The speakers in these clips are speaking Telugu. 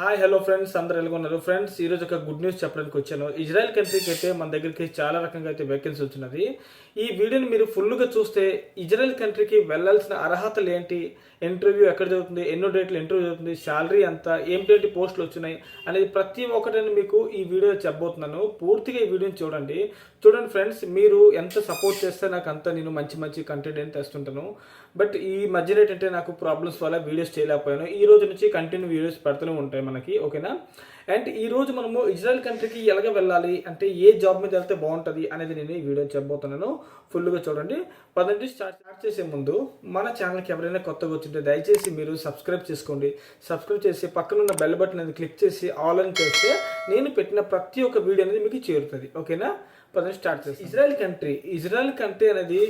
హాయ్ హలో ఫ్రెండ్స్ అందరు ఎలా ఉన్నారు? ఫ్రెండ్స్ ఈరోజు ఒక గుడ్ న్యూస్ చెప్పడానికి వచ్చాను. ఇజ్రాయెల్ కంట్రీకి అయితే మన దగ్గరికి చాలా రకంగా అయితే వేకెన్సీ వచ్చినది. ఈ వీడియోని మీరు ఫుల్గా చూస్తే ఇజ్రాయెల్ కంట్రీకి వెళ్ళాల్సిన అర్హతలు ఏంటి? ఇంటర్వ్యూ ఎక్కడ జరుగుతుంది? ఎన్నో డేట్లు ఇంటర్వ్యూ జరుగుతుంది? శాలరీ ఎంత? ఏంటి పోస్టులు వచ్చినాయి? అనేది ప్రతి ఒక్కటిని మీకు ఈ వీడియో చెప్పబోతున్నాను. పూర్తిగా ఈ వీడియోని చూడండి. చూడండి ఫ్రెండ్స్ మీరు ఎంత సపోర్ట్ చేస్తే నాకు అంత నేను మంచి మంచి కంటెంట్ అని తెస్తుంటాను. బట్ ఈ మధ్యన ఏంటంటే నాకు ప్రాబ్లమ్స్ వల్ల వీడియోస్ చేయలేకపోయాను. ఈ రోజు నుంచి కంటిన్యూ వీడియోస్ పెడుతూనే ఉంటాయి మనకి ఓకేనా అండ్ ఈరోజు మనము ఇజ్రాయెల్ కంట్రీకి ఎలాగ వెళ్ళాలి అంటే ఏ జాబ్ మీద వెళ్తే బాగుంటుంది అనేది నేను ఈ వీడియో చెప్పబోతున్నాను. ఫుల్గా చూడండి. పదండి స్టార్ట్ స్టార్ట్ చేసే ముందు మన ఛానల్కి ఎవరైనా కొత్తగా వచ్చింటే దయచేసి మీరు సబ్స్క్రైబ్ చేసుకోండి. సబ్స్క్రైబ్ చేసి పక్కన ఉన్న బెల్ బటన్ అనేది క్లిక్ చేసి ఆల్ అని చేస్తే నేను పెట్టిన ప్రతి ఒక్క వీడియో అనేది మీకు చేరుతుంది. ఓకేనా పదండి స్టార్ట్ చేసి ఇజ్రాయెల్ కంట్రీ ఇజ్రాయెల్ కంట్రీ అనేది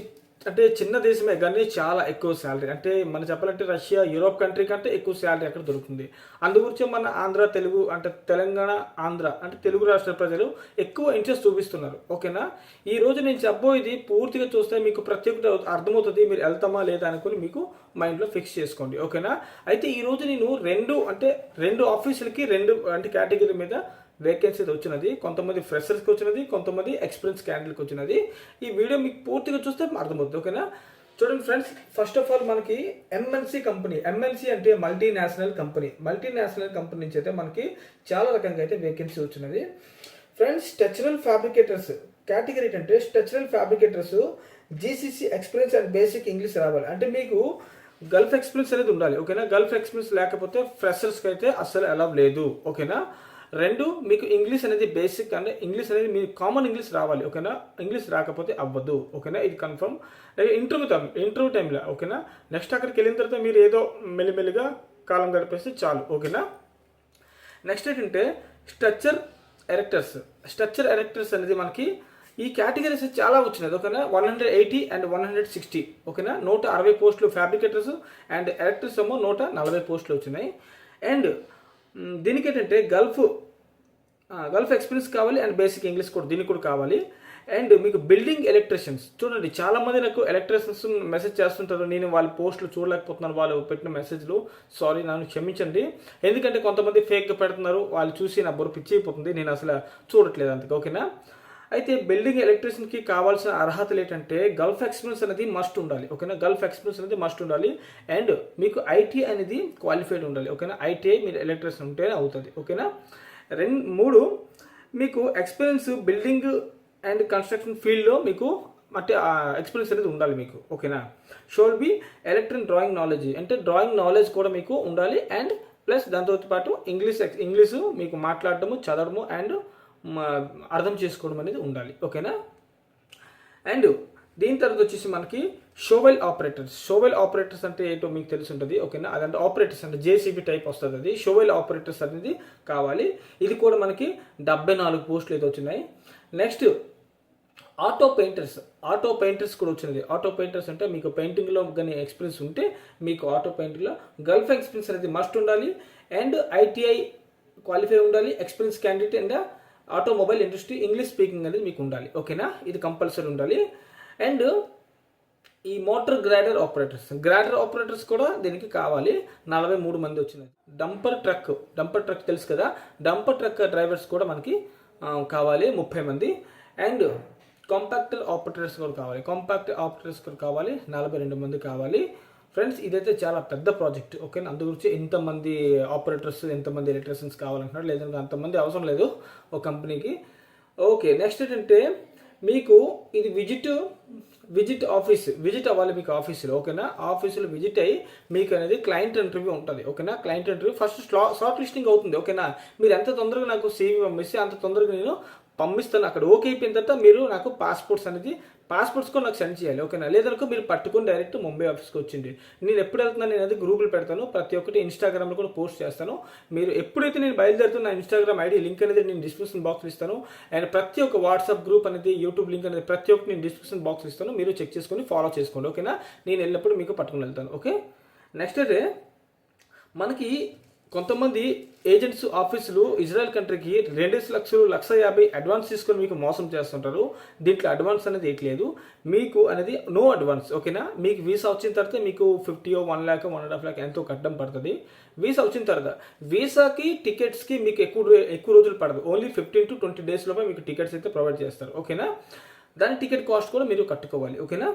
అంటే చిన్న దేశమే కానీ చాలా ఎక్కువ శాలరీ అంటే మనం చెప్పాలంటే రష్యా యూరోప్ కంట్రీ కంటే ఎక్కువ శాలరీ అక్కడ దొరుకుతుంది. అందుగురించి మన ఆంధ్ర తెలుగు అంటే తెలంగాణ ఆంధ్ర అంటే తెలుగు రాష్ట్ర ప్రజలు ఎక్కువ ఇంట్రెస్ట్ చూపిస్తున్నారు. ఓకేనా? ఈ రోజు నేను చెప్పబోయేది పూర్తిగా చూస్తే మీకు ప్రతి ఒక్కటి అర్థమవుతుంది మీరు వెళ్తామా లేదా అనుకుని మీకు మైండ్లో ఫిక్స్ చేసుకోండి. ఓకేనా? అయితే ఈరోజు నేను రెండు అంటే రెండు ఆఫీసులకి రెండు అంటే కేటగిరీ మీద వేకెన్సీ వచ్చినది కొంతమంది ఫ్రెషర్స్కి వచ్చినది కొంతమంది ఎక్స్పీరియన్స్ క్యాండిడేట్కి వచ్చినది. ఈ వీడియో మీకు పూర్తిగా చూస్తే అర్థమవుతుంది ఓకేనా చూడండి ఫ్రెండ్స్ ఫస్ట్ ఆఫ్ ఆల్ మనకి ఎంఎన్సీ కంపెనీ ఎంఎన్సీ అంటే మల్టీనేషనల్ కంపెనీ మల్టీనేషనల్ కంపెనీ నుంచి అయితే మనకి చాలా రకంగా అయితే వేకెన్సీ వచ్చినది. ఫ్రెండ్స్ స్ట్రక్చరల్ ఫ్యాబ్రికేటర్స్ కేటగిరీ ఏంటంటే structural fabricators GCC experience and basic English రావాలి. అంటే మీకు గల్ఫ్ ఎక్స్పీరియన్స్ అనేది ఉండాలి ఓకేనా గల్ఫ్ ఎక్స్పీరియన్స్ లేకపోతే ఫ్రెషర్స్కి అయితే అస్సలు అలవ్ లేదు ఓకేనా రెండు మీకు ఇంగ్లీష్ అనేది బేసిక్ అంటే ఇంగ్లీష్ అనేది మీకు కామన్ ఇంగ్లీష్ రావాలి ఓకేనా? ఇంగ్లీష్ రాకపోతే అవ్వదు ఓకేనా? ఇది కన్ఫర్మ్ ఇంటర్వ్యూ టైం ఇంటర్వ్యూ టైంలో ఓకేనా? నెక్స్ట్ అక్కడికి వెళ్ళిన తర్వాత మీరు ఏదో మెల్లిమెల్లిగా కాలం గడిపేస్తే చాలు ఓకేనా? నెక్స్ట్ ఏంటంటే స్ట్రక్చర్ ఎరెక్టర్స్ స్ట్రక్చర్ ఎరెక్టర్స్ అనేది మనకి ఈ కేటగిరీస్ చాలా వచ్చినాయి ఓకేనా? One hundred eighty and one hundred sixty ఓకేనా? నూట అరవై పోస్టులు ఫ్యాబ్రికేటర్స్ అండ్ ఎరెక్టర్స్ ఏమో నూట నలభై పోస్టులు వచ్చినాయి. అండ్ దీనికి ఏంటంటే గల్ఫ్ గల్ఫ్ ఎక్స్పీరియన్స్ కావాలి అండ్ బేసిక్ ఇంగ్లీష్ కూడా దీనికి కూడా కావాలి. అండ్ మీకు బిల్డింగ్ ఎలక్ట్రీషియన్స్. చూడండి చాలా మంది నాకు ఎలక్ట్రీషియన్స్ మెసేజ్ చేస్తుంటారు. నేను వాళ్ళ పోస్టులు చూడలేకపోతున్నాను వాళ్ళు పెట్టిన మెసేజ్లు. సారీ నన్ను క్షమించండి. ఎందుకంటే కొంతమంది ఫేక్గా పెడుతున్నారు. వాళ్ళు చూసి నా బొరు పిచ్చి అయిపోతుంది. నేను అసలు చూడట్లేదు అంతకు ఓకేనా? అయితే బిల్డింగ్ ఎలక్ట్రీషియన్కి కావాల్సిన అర్హతలు ఏంటంటే గల్ఫ్ ఎక్స్పీరియన్స్ అనేది మస్ట్ ఉండాలి ఓకేనా? గల్ఫ్ ఎక్స్పీరియన్స్ అనేది మస్ట్ ఉండాలి. అండ్ మీకు ఐటీ అనేది క్వాలిఫైడ్ ఉండాలి ఓకేనా? ఐటీఐ మీరు ఎలక్ట్రీషియన్ ఉంటేనే అవుతుంది ఓకేనా? రెండు మూడు మీకు ఎక్స్పీరియన్స్ బిల్డింగ్ అండ్ కన్స్ట్రక్షన్ ఫీల్డ్లో మీకు అంటే ఎక్స్పీరియన్స్ అనేది ఉండాలి మీకు ఓకేనా should be electric drawing knowledge అంటే డ్రాయింగ్ నాలెడ్జ్ కూడా మీకు ఉండాలి అండ్ ప్లస్ దాంతో పాటు ఇంగ్లీష్ ఇంగ్లీషు మీకు మాట్లాడడము చదవడము అండ్ అర్థం చేసుకోవడం అనేది ఉండాలి ఓకేనా అండ్ దీని తర్వాత వచ్చేసి మనకి షోవెల్ ఆపరేటర్స్. షోవెల్ ఆపరేటర్స్ అంటే ఏంటో మీకు తెలిసి ఉంటుంది ఓకేనా? అదంటే ఆపరేటర్స్ అంటే జేసీబీ టైప్ వస్తుంది అది. షోవెల్ ఆపరేటర్స్ అనేది కావాలి. ఇది కూడా మనకి డెబ్బై నాలుగు పోస్టులు అయితే వచ్చినాయి. Next auto painters. Auto painters కూడా వచ్చినది ఆటో పెయింటర్స్ అంటే మీకు పెయింటింగ్లో కానీ ఎక్స్పీరియన్స్ ఉంటే మీకు ఆటో పెయింటింగ్లో గల్ఫ్ ఎక్స్పీరియన్స్ అనేది మస్ట్ ఉండాలి. అండ్ ఐటీఐ క్వాలిఫై ఉండాలి. Experience candidate and automobile industry English speaking అనేది మీకు ఉండాలి. ఓకేనా? ఇది కంపల్సరీ ఉండాలి. అండ్ ఈ motor grader operators. Grader operators కూడా దీనికి కావాలి. నలభై మూడు మంది వచ్చినాయి. డంపర్ ట్రక్ డంపర్ ట్రక్ తెలుసు కదా? డంపర్ ట్రక్ డ్రైవర్స్ కూడా మనకి కావాలి ముప్పై మంది. అండ్ కాంపాక్టర్ ఆపరేటర్స్ కూడా కావాలి. కాంపాక్ట్ ఆపరేటర్స్ కూడా కావాలి. నలభై రెండు మంది కావాలి. ఫ్రెండ్స్ ఇదైతే చాలా పెద్ద ప్రాజెక్ట్. ఓకే అందు గురించి ఎంతమంది ఆపరేటర్స్ ఎంతమంది ఎలక్ట్రీషియన్స్ కావాలంటున్నారు. లేదంటే అంతమంది అవసరం లేదు ఒక కంపెనీకి. ఓకే నెక్స్ట్ ఏంటంటే మీకు ఇది విజిట్ విజిట్ ఆఫీస్ విజిట్ అవ్వాలి మీకు ఆఫీసులో ఓకేనా? ఆఫీసులో విజిట్ అయ్యి మీకు అనేది క్లయింట్ ఇంటర్వ్యూ ఉంటుంది ఓకేనా? క్లయింట్ ఇంటర్వ్యూ ఫస్ట్ స్లా షార్ట్ లిస్టింగ్ అవుతుంది ఓకేనా? మీరు ఎంత తొందరగా నాకు సీవీ పంపిస్తే అంత తొందరగా నేను పంపిస్తాను. అక్కడ ఓకే అయిపోయిన తర్వాత మీరు నాకు పాస్పోర్ట్స్ అనేది పాస్పోర్ట్స్ కూడా నాకు సెండ్ చేయాలి ఓకేనా? లేదనుకో మీరు పట్టుకుని డైరెక్ట్ ముంబై ఆఫీస్కి వచ్చింది నేను ఎప్పుడు వెళ్తున్నాను నేను అది గ్రూపులు పెడతాను. ప్రతి ఒక్కటి ఇన్స్టాగ్రామ్లో కూడా పోస్ట్ చేస్తాను. మీరు ఎప్పుడైతే నేను బయలుదేరుతున్న నా ఇన్స్టాగ్రామ్ ఐడి లింక్ అనేది నేను డిస్క్రిప్షన్ బాక్స్ ఇస్తాను. అండ్ ప్రతి ఒక్క వాట్సాప్ గ్రూప్ అనేది యూట్యూబ్ లింక్ అనేది ప్రతి ఒక్కటి నేను డిస్క్రిప్షన్ బాక్స్ ఇస్తాను. మీరు చెక్ చేసుకొని ఫాలో చేసుకోండి ఓకేనా? నేను వెళ్ళినప్పుడు మీకు పట్టుకుని వెళ్తాను ఓకే? నెక్స్ట్ అయితే మనకి కొంతమంది ఏజెంట్స్ ఆఫీసులు ఇజ్రాయెల్ కంట్రీకి రెండు లక్షలు లక్ష యాభై అడ్వాన్స్ తీసుకొని మీకు మోసం చేస్తుంటారు. దీంట్లో అడ్వాన్స్ అనేది ఏట్లేదు మీకు అనేది నో అడ్వాన్స్ ఓకేనా? మీకు వీసా వచ్చిన తర్వాత మీకు fifty one lakh one and half lakh ఎంతో కట్టడం పడుతుంది. వీసా వచ్చిన తర్వాత వీసాకి టికెట్స్కి మీకు ఎక్కువ ఎక్కువ రోజులు పడదు. Only fifteen to twenty days లోపల మీకు టికెట్స్ అయితే ప్రొవైడ్ చేస్తారు. ఓకేనా? దాని టికెట్ కాస్ట్ కూడా మీరు కట్టుకోవాలి. ఓకేనా?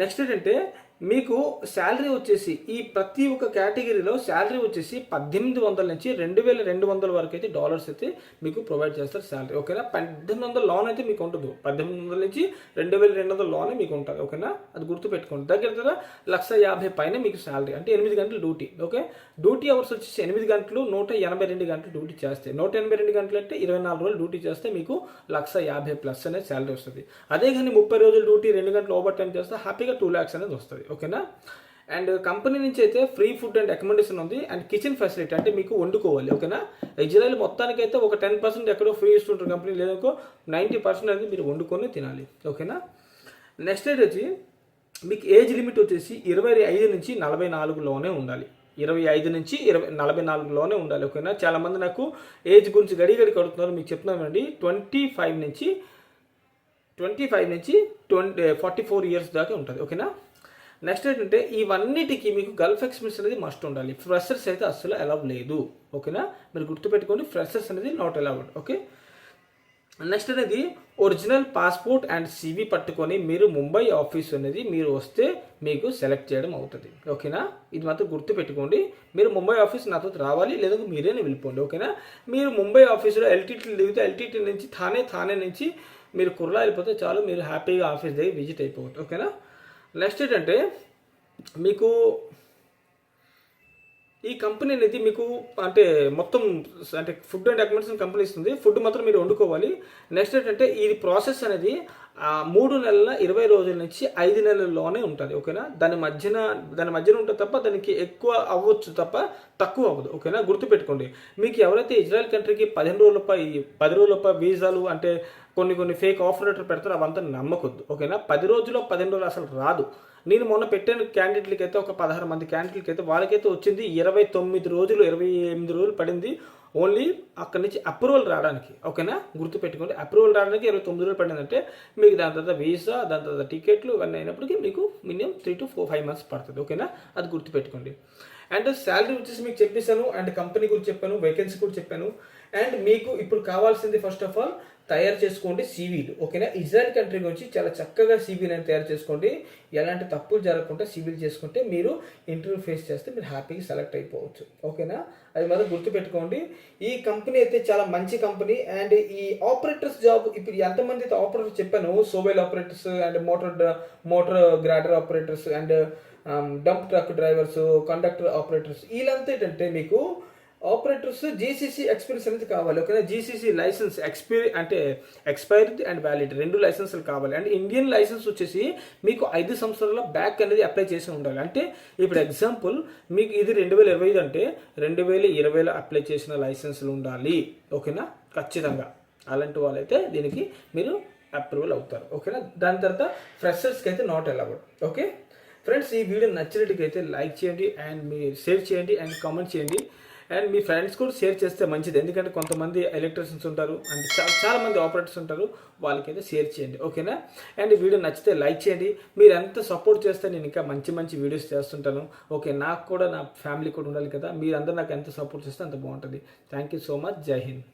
నెక్స్ట్ ఏంటంటే మీకు శాలరీ వచ్చేసి ఈ ప్రతి ఒక్క కేటగిరీలో శాలరీ వచ్చేసి పద్దెనిమిది వందల నుంచి రెండు వేల రెండు వందల వరకు అయితే డాలర్స్ అయితే మీకు ప్రొవైడ్ చేస్తారు శాలరీ. ఓకేనా? పద్దెనిమిది వందల లోన్ అయితే మీకు ఉంటుంది. పద్దెనిమిది వందల నుంచి రెండు వేల రెండు వందల లోనే మీకు ఉంటుంది. ఓకేనా? అది గుర్తుపెట్టుకోండి. దగ్గర దగ్గర లక్ష యాభై పైన మీకు శాలరీ. అంటే ఎనిమిది గంటలు డ్యూటీ. ఓకే? డ్యూటీ అవర్స్ వచ్చేసి ఎనిమిది గంటలు నూట ఎనభై రెండు గంటలు డ్యూటీ చేస్తే నూట ఎనభై రెండు గంటలు అంటే ఇరవై నాలుగు రోజులు డ్యూటీ చేస్తే మీకు లక్ష యాభై ప్లస్ అనేది శాలరీ వస్తుంది. అదే కానీ ముప్పై రోజులు డ్యూటీ రెండు గంటలు ఓవర్ టైం చేస్తే హ్యాపీగా టూ ల్యాక్స్ అనేది వస్తుంది. ఓకేనా? అండ్ కంపెనీ నుంచి అయితే ఫ్రీ ఫుడ్ అండ్ అకామిడేషన్ ఉంది. అండ్ కిచెన్ ఫెసిలిటీ అంటే మీకు వండుకోవాలి ఓకేనా? ఇజ్రాయల్ మొత్తానికి అయితే ఒక టెన్ పర్సెంట్ ఎక్కడో ఫ్రీ ఇస్తుంటారు కంపెనీ. లేదనుకో నైంటీ పర్సెంట్ అనేది మీరు వండుకొని తినాలి ఓకేనా? నెక్స్ట్ డేట్ వచ్చి మీకు ఏజ్ లిమిట్ వచ్చేసి ఇరవై ఐదు నుంచి నలభై నాలుగులోనే ఉండాలి. ఇరవై ఐదు నుంచి ఇరవై నలభై నాలుగులోనే ఉండాలి ఓకేనా? చాలామంది నాకు ఏజ్ గురించి గడి గడి కడుతున్నారు. మీకు చెప్తున్నామండి ట్వంటీ ఫైవ్ నుంచి ట్వంటీ ఫైవ్ నుంచి ట్వంటీ ఫార్టీ ఫోర్ ఇయర్స్ దాకా ఉంటుంది ఓకేనా? నెక్స్ట్ ఏంటంటే ఇవన్నిటికీ మీకు గల్ఫ్ ఎక్స్పీరియన్స్ అనేది మస్ట్ ఉండాలి. ఫ్రెషర్స్ అయితే అస్సలు అలౌ లేదు. ఓకేనా మీరు గుర్తుపెట్టుకోండి ఫ్రెషర్స్ అనేది నాట్ అలౌడ్ ఓకే నెక్స్ట్ అనేది ఒరిజినల్ పాస్పోర్ట్ అండ్ సివి పట్టుకొని మీరు ముంబై ఆఫీస్ అనేది మీరు వస్తే మీకు సెలెక్ట్ చేయడం అవుతుంది. ఓకేనా ఇది మాత్రం గుర్తు పెట్టుకోండి మీరు ముంబై ఆఫీస్ నాతో రావాలి లేదా మీరేనే వెళ్ళిపోండి. ఓకేనా మీరు ముంబై ఆఫీసులో ఎల్టీటీ దిగితే ఎల్టీటీ నుంచి థానే థానే నుంచి మీరు కుర్లా వెళ్ళిపోతే చాలు మీరు హ్యాపీగా ఆఫీస్ దగ్గర విజిట్ అయిపోవచ్చు ఓకేనా నెక్స్ట్ ఏంటంటే మీకు ఈ కంపెనీ అనేది మీకు అంటే మొత్తం అంటే ఫుడ్ అండ్ అకామిడేషన్ కంపెనీ ఇస్తుంది. ఫుడ్ మాత్రం మీరు వండుకోవాలి. నెక్స్ట్ ఏంటంటే ఈ ప్రాసెస్ అనేది ఆ మూడు నెలల ఇరవై రోజుల నుంచి ఐదు నెలల్లోనే ఉంటుంది. ఓకేనా దాని మధ్యన దాని మధ్యన ఉంటుంది తప్ప దానికి ఎక్కువ అవ్వచ్చు తప్ప తక్కువ అవ్వదు. ఓకేనా గుర్తుపెట్టుకోండి. మీకు ఎవరైతే ఇజ్రాయెల్ కంట్రీకి పదిహేను రోజులపై పది రోజులపై వీసాలు అంటే కొన్ని కొన్ని ఫేక్ ఆఫర్ లెటర్ పెడతారు అవంతా నమ్మకొద్దు ఓకేనా? పది రోజుల్లో పదిహేను రోజులు అసలు రాదు. నేను మొన్న పెట్టిన క్యాండిడేట్లకి అయితే ఒక పదహారు మంది క్యాండిడేట్లకి అయితే వాళ్ళకైతే వచ్చింది ఇరవై తొమ్మిది రోజులు ఇరవై ఎనిమిది రోజులు పడింది. ఓన్లీ అక్కడి నుంచి అప్రూవల్ రావడానికి ఓకేనా? గుర్తుపెట్టుకోండి అప్రూవల్ రావడానికి ఇరవై తొమ్మిది రోజులు పడిందంటే మీకు దాని తర్వాత వీసా దాని తర్వాత టికెట్లు ఇవన్నీ అయినప్పటికీ మీకు minimum three to four five months పడుతుంది ఓకేనా? అది గుర్తుపెట్టుకోండి అండ్ శాలరీ వచ్చేసి మీకు చెప్పేశాను అండ్ కంపెనీ గురించి చెప్పాను వేకెన్సీ కూడా చెప్పాను. అండ్ మీకు ఇప్పుడు కావాల్సింది ఫస్ట్ ఆఫ్ ఆల్ తయారు చేసుకోండి సివిల్. ఓకేనా? ఇజ్రాయెల్ కంట్రీ గురించి చాలా చక్కగా సివిల్ అని తయారు చేసుకోండి. ఎలాంటి తప్పులు జరగకుండా సివిల్ చేసుకుంటే మీరు ఇంటర్వ్యూ ఫేస్ చేస్తే మీరు హ్యాపీగా సెలెక్ట్ అయిపోవచ్చు. ఓకేనా? అది మాత్రం గుర్తుపెట్టుకోండి. ఈ కంపెనీ అయితే చాలా మంచి కంపెనీ. అండ్ ఈ ఆపరేటర్స్ జాబ్ ఇప్పుడు ఎంతమంది అయితే ఆపరేటర్స్ చెప్పాను shovel operators and motor motor grader operators and dump truck drivers conductor operators వీళ్ళంతా ఏంటంటే మీకు ఆపరేటర్స్ జీసీసీ ఎక్స్పీరియన్స్ అనేది కావాలి. ఓకేనా జీసీసీ లైసెన్స్ ఎక్స్పైరీ అంటే ఎక్స్పైర్డ్ అండ్ వ్యాలిడ్ రెండు లైసెన్సులు కావాలి. అండ్ ఇండియన్ లైసెన్స్ వచ్చేసి మీకు ఐదు సంవత్సరాల బ్యాక్ అనేది అప్లై చేసి ఉండాలి. అంటే ఇప్పుడు ఎగ్జాంపుల్ మీకు ఇది రెండు వేల ఇరవై ఐదు అంటే రెండు వేల ఇరవైలో అప్లై చేసిన లైసెన్సులు ఉండాలి. ఓకేనా? ఖచ్చితంగా. అలాంటి వాళ్ళైతే దీనికి మీరు అప్రూవల్ అవుతారు. ఓకేనా? దాని తర్వాత ఫ్రెషర్స్కి అయితే నాట్ అలౌడ్ ఓకే? ఫ్రెండ్స్ ఈ వీడియో నచ్చినట్టుగైతే లైక్ చేయండి అండ్ మీ షేర్ చేయండి అండ్ కామెంట్ చేయండి. అండ్ మీ ఫ్రెండ్స్ కూడా షేర్ చేస్తే మంచిది. ఎందుకంటే కొంతమంది ఎలక్ట్రీషియన్స్ ఉంటారు అండ్ చాలా మంది ఆపరేటర్స్ ఉంటారు. వాళ్ళకైతే షేర్ చేయండి. ఓకేనా అండ్ వీడియో నచ్చితే లైక్ చేయండి. మీరు ఎంత సపోర్ట్ చేస్తే నేను ఇంకా మంచి మంచి వీడియోస్ చేస్తుంటాను. ఓకే నాకు కూడా నా ఫ్యామిలీ కూడా ఉండాలి కదా. మీరందరూ నాకు ఎంత సపోర్ట్ చేస్తే అంత బాగుంటుంది. థ్యాంక్ యూ సో మచ్ జై హింద్